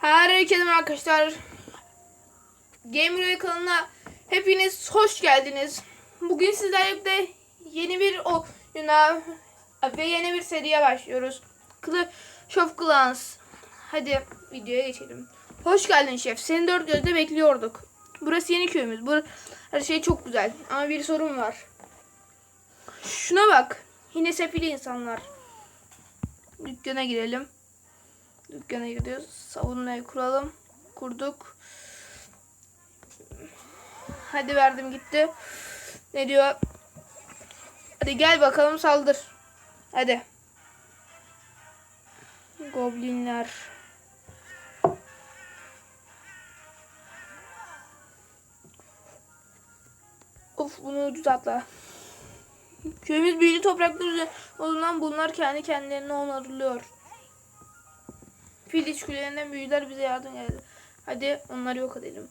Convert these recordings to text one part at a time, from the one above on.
Herkese arkadaşlar. Gameroy kanalına hepiniz hoş geldiniz. Bugün sizlerle birlikte yeni bir oyuna ve yeni bir seriye başlıyoruz. Clash of Clans. Hadi videoya geçelim. Hoş geldin şef. Seni dört gözle bekliyorduk. Burası yeni köyümüz. Bu her şey çok güzel. Ama bir sorun var. Şuna bak. Yine sefil insanlar. Dükkana girelim. Dükkana gidiyoruz. Savunmayı kuralım. Kurduk. Hadi verdim gitti. Ne diyor? Hadi gel bakalım saldır. Hadi. Goblinler. Of bunu atla. Köyümüz büyülü topraklar üzerinde olduğundan bunlar kendi kendilerine onarılıyor. Fil içgülerinden büyüler bize yardım geldi. Hadi onları yok edelim.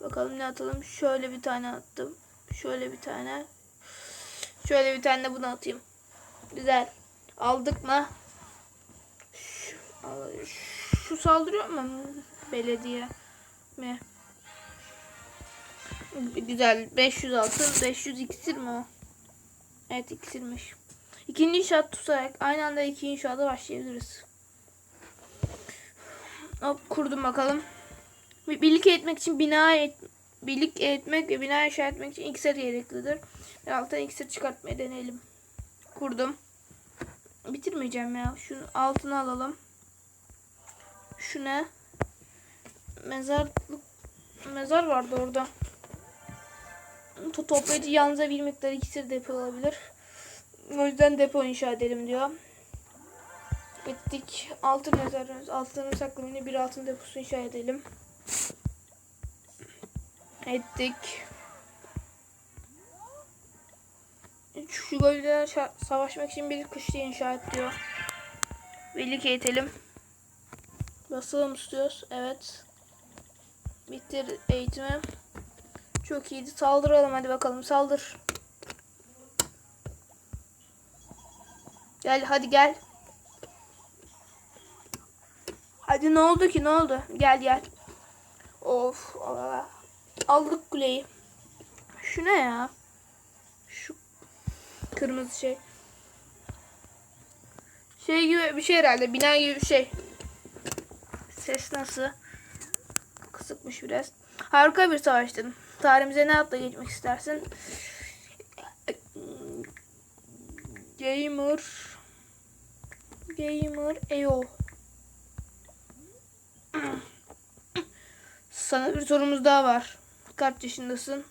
Bakalım ne atalım. Şöyle bir tane attım. Şöyle bir tane. Şöyle bir tane de bunu atayım. Güzel. Aldık mı? Şu, şu saldırıyor mu? Belediye mi? Güzel. 500 altın. 500 iksir mi o? Evet iksirmiş. İkinci inşaat tutarak aynı anda iki inşaata başlayabiliriz. Hop kurdum bakalım. Bir- Birlik etmek için bina et, birlik etmek ve bina inşa etmek için iksir gereklidir. Ve alttan iksir çıkartmayı deneyelim. Kurdum. Bitirmeyeceğim ya. Şunu altına alalım. Şu? Mezarlık mezar vardı orada. To- Toplayıcı yalnızca bir miktar iksir depo olabilir. O yüzden depo inşa edelim diyor. Ettik. Altın mezarımız. Altınları saklamını bir altın deposu inşa edelim. Ettik. Şu golden savaşmak için bir kışla inşa et diyor. Birlik eğitelim. Basalım istiyoruz. Evet. Bitir eğitimi. Çok iyiydi. Saldıralım hadi bakalım. Saldır. Gel hadi gel. Hadi ne oldu ki ne oldu? Gel gel. Of Allah. Aldık kuleyi. Şu ne ya? Şu kırmızı şey. Şey gibi bir şey herhalde. Bina gibi bir şey. Ses nasıl? Kısıkmış biraz. Harika bir savaştın. Tarihimize ne adla geçmek istersin? Gamer Gamer EO Sana bir sorumuz daha var. Kaç yaşındasın?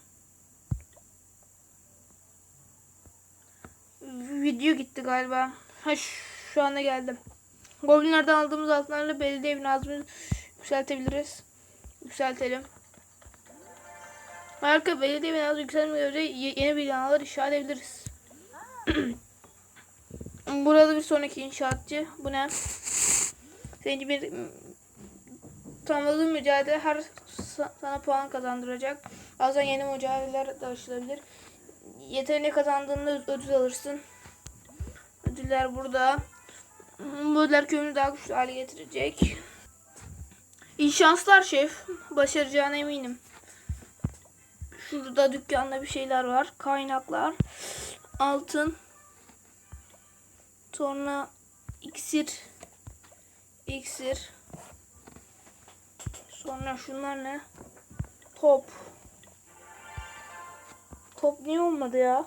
Video gitti galiba. Ha şu, anda geldim. Goblinlerden aldığımız altınlarla belediye binasını yükseltebiliriz. Yükseltelim. Harika belediye binası yükselmeye göre ye- yeni binalar inşa edebiliriz. Burada bir sonraki inşaatçı. Bu ne? Senin bir tamamladığın mücadele her sa- sana puan kazandıracak. Bazen yeni mücadeleler de açılabilir. Yeteneğini kazandığında ödül alırsın. Ödüller burada. Bu ödüller köyünü daha güçlü hale getirecek. İyi şanslar şef. Başaracağına eminim. Şurada dükkanda bir şeyler var. Kaynaklar. Altın. Sonra iksir. İksir. Sonra şunlar ne? Top. Top niye olmadı ya?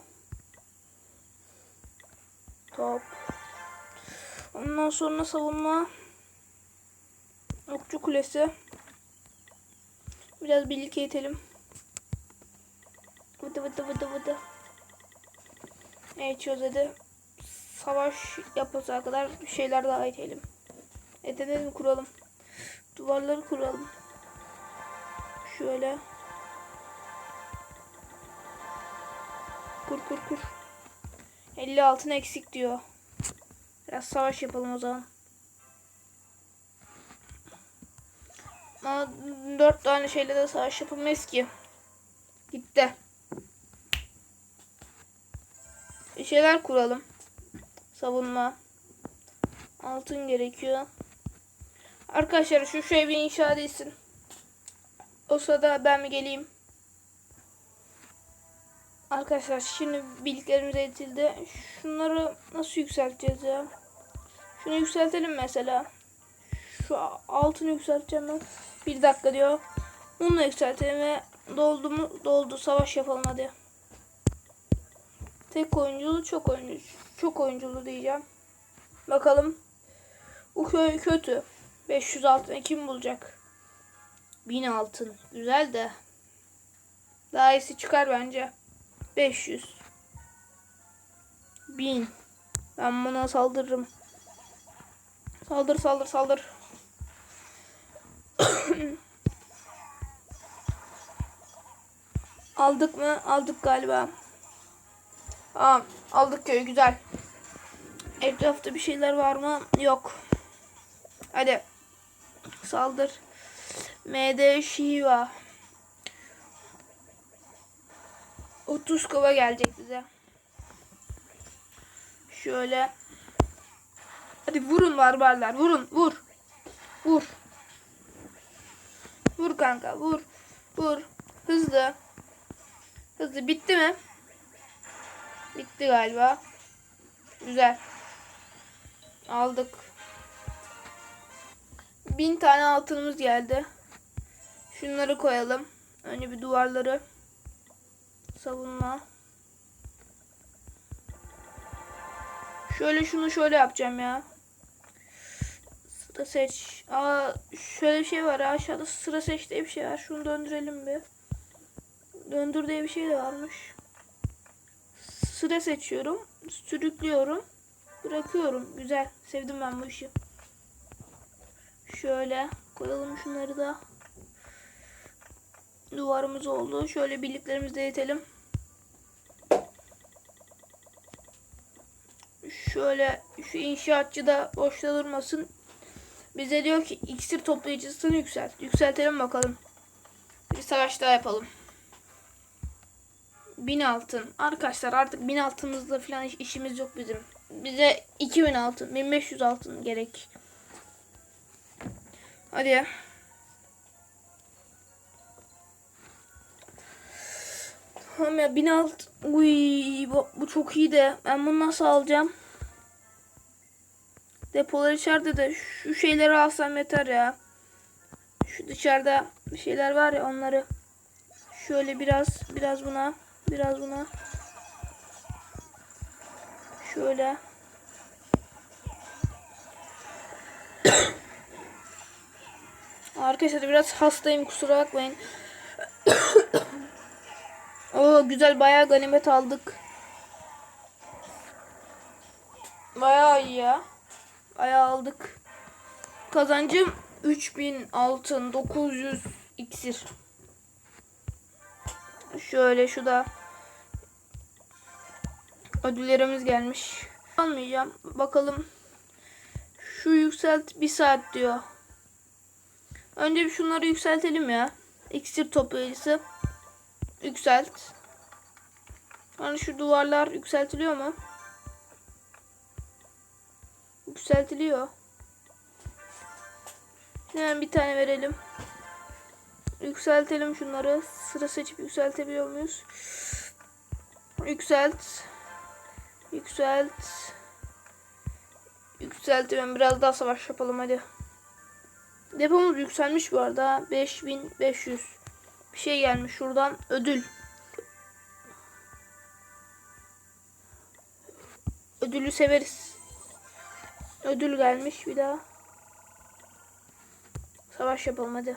Top. Ondan sonra savunma. Okçu kulesi. Biraz birlik eğitelim. Vıdı vıdı vıdı vıdı. Evet çözedi. Savaş yapılsa kadar şeyler daha edelim. Edelim kuralım. Duvarları kuralım. Şöyle. Kur kur kur. 50 altın eksik diyor. Biraz savaş yapalım o zaman. Ama 4 tane şeyle de savaş yapamayız ki. Gitti. Bir şeyler kuralım. Savunma. Altın gerekiyor. Arkadaşlar şu şey bir inşa edilsin. O sırada ben mi geleyim? Arkadaşlar şimdi bildiklerimiz eğitildi. Şunları nasıl yükselteceğiz ya? Şunu yükseltelim mesela. Şu altını yükselteceğim ben. Bir dakika diyor. Bunu da yükseltelim ve doldu mu? Doldu. Savaş yapalım hadi. Tek oyunculu çok oyuncu. Çok oyunculu diyeceğim. Bakalım. Bu köy kötü. 500 altın kim bulacak? 1000 altın. Güzel de. Daha iyisi çıkar bence. 500. 1000. Ben buna saldırırım. Saldır saldır saldır. Aldık mı? Aldık galiba. Aa, aldık köyü güzel. Etrafta bir şeyler var mı? Yok. Hadi. Saldır. MD Shiva. 30 kova gelecek bize. Şöyle. Hadi vurun barbarlar. Vurun. Vur. Vur. Vur kanka. Vur. Vur. Hızlı. Hızlı. Bitti mi? Bitti galiba. Güzel. Aldık. Bin tane altınımız geldi. Şunları koyalım. Önce bir duvarları. Savunma. Şöyle şunu şöyle yapacağım ya. Sıra seç. Aa şöyle bir şey var. Aşağıda sıra seç diye bir şey var. Şunu döndürelim bir. Döndür diye bir şey de varmış. Sıra seçiyorum. Sürüklüyorum. Bırakıyorum. Güzel. Sevdim ben bu işi. Şöyle koyalım şunları da. Duvarımız oldu. Şöyle birliklerimizi de yetelim. Şöyle şu inşaatçı da boşta durmasın. Bize diyor ki iksir toplayıcısını yükselt. Yükseltelim bakalım. Bir savaş daha yapalım. 1000 altın. Arkadaşlar artık 1000 altınızla falan iş- işimiz yok bizim. Bize 2000 altın, 1500 altın gerek. Hadi ya. Tamam ya 1000 alt. Uy bu, bu çok iyi de. Ben bunu nasıl alacağım? Depolar içeride de şu şeyleri alsam yeter ya. Şu dışarıda bir şeyler var ya onları. Şöyle biraz biraz buna biraz buna. Şöyle. Arkadaşlar biraz hastayım kusura bakmayın. Oo güzel bayağı ganimet aldık. Bayağı iyi ya. Bayağı aldık. Kazancım 3000 altın 900 iksir. Şöyle şu da ödüllerimiz gelmiş. Almayacağım. Bakalım. Şu yükselt bir saat diyor. Önce bir şunları yükseltelim ya. İksir toplayıcısı. Yükselt. Hani şu duvarlar yükseltiliyor mu? Yükseltiliyor. Hemen bir tane verelim. Yükseltelim şunları. Sıra seçip yükseltebiliyor muyuz? Yükselt. Yükselt. Yükseltelim. Biraz daha savaş yapalım hadi. Depomuz yükselmiş bu arada. 5500. Bir şey gelmiş şuradan. Ödül. Ödülü severiz. Ödül gelmiş bir daha. Savaş yapalım hadi.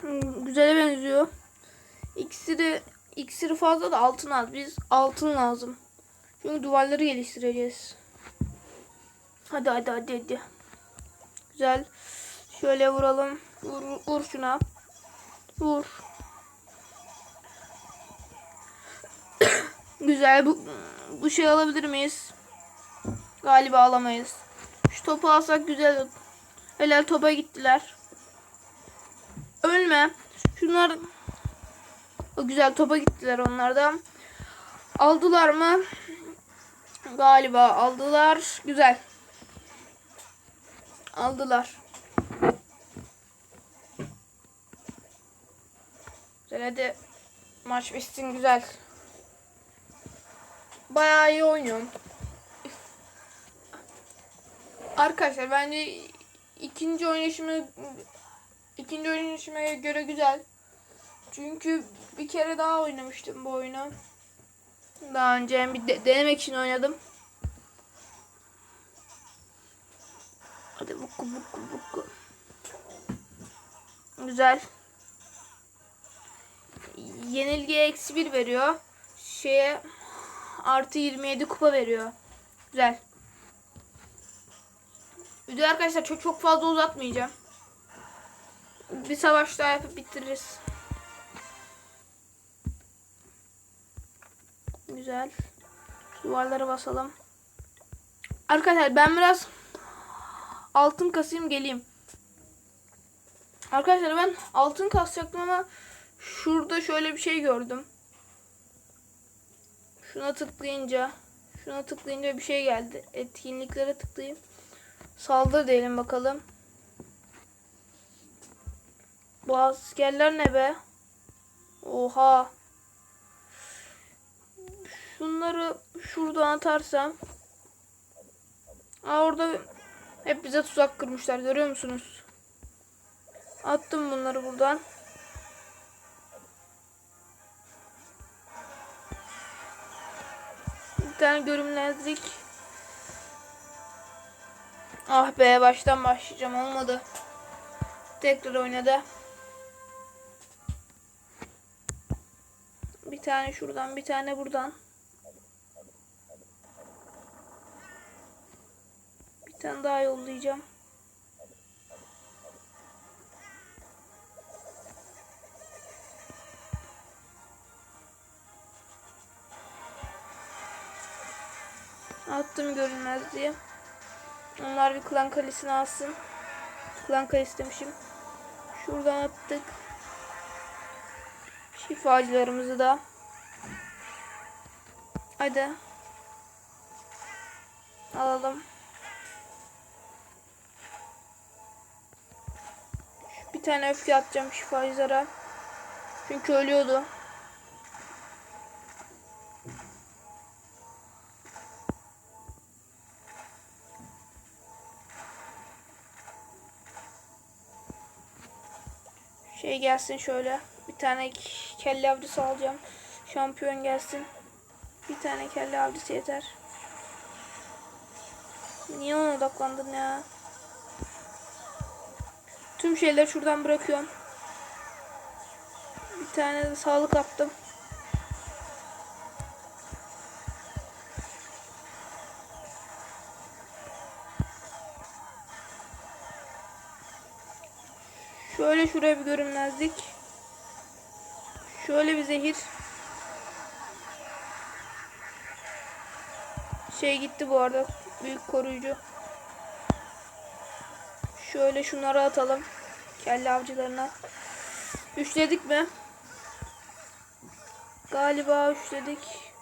Hmm, güzele benziyor. İksiri, iksiri fazla da altın az. Biz altın lazım. Çünkü duvarları geliştireceğiz. Hadi hadi hadi hadi. Güzel. Şöyle vuralım. Vur, vur şuna. Vur. Güzel. Bu, bu şey alabilir miyiz? Galiba alamayız. Şu topu alsak güzel. Helal topa gittiler. Ölme. Şunlar o güzel topa gittiler onlardan. Aldılar mı? Galiba aldılar. Güzel. Aldılar. Güzel hadi. Maç bitsin güzel. Bayağı iyi oynuyorum. Arkadaşlar bence ikinci oynayışımı ikinci oynayışıma göre güzel. Çünkü bir kere daha oynamıştım bu oyunu. Daha önce bir de- denemek için oynadım. Hadi buku buku buku. Güzel. Yenilgiye eksi bir veriyor. Şeye artı 27 kupa veriyor. Güzel. Video arkadaşlar çok çok fazla uzatmayacağım. Bir savaş daha yapıp bitiririz. Güzel. Duvarlara basalım. Arkadaşlar ben biraz altın kasayım geleyim. Arkadaşlar ben altın kasacaktım ama şurada şöyle bir şey gördüm. Şuna tıklayınca şuna tıklayınca bir şey geldi. Etkinliklere tıklayayım. Saldır diyelim bakalım. Bu askerler ne be? Oha. Şunları şuradan atarsam. Aa orada hep bize tuzak kurmuşlar görüyor musunuz? Attım bunları buradan. Tane görünmezlik. Ah be baştan başlayacağım olmadı. Tekrar oynadı. Bir tane şuradan bir tane buradan. Bir tane daha yollayacağım. Klan kalesini alsın. Klan kalesi demişim. Şuradan attık. Şifacılarımızı da. Hadi. Alalım. Bir tane öfke atacağım şifacılara. Çünkü ölüyordu. Şey gelsin şöyle. Bir tane kelle avcısı alacağım. Şampiyon gelsin. Bir tane kelle avcısı yeter. Niye ona odaklandın ya? Tüm şeyleri şuradan bırakıyorum. Bir tane de sağlık attım. Şuraya bir görünmezlik. Şöyle bir zehir. Şey gitti bu arada. Büyük koruyucu. Şöyle şunları atalım. Kelle avcılarına. Üçledik mi? Galiba üçledik.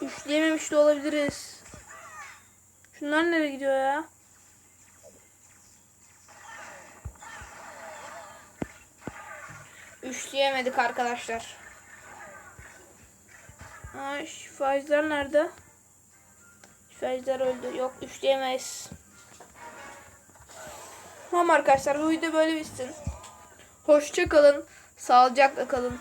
Üçleyememiş de olabiliriz. Şunlar nereye gidiyor ya? Üçleyemedik arkadaşlar. Aa, şifacılar nerede? Şifacılar öldü. Yok üçleyemeyiz. Tamam arkadaşlar bu video böyle bitsin. Hoşça kalın. Sağlıcakla kalın.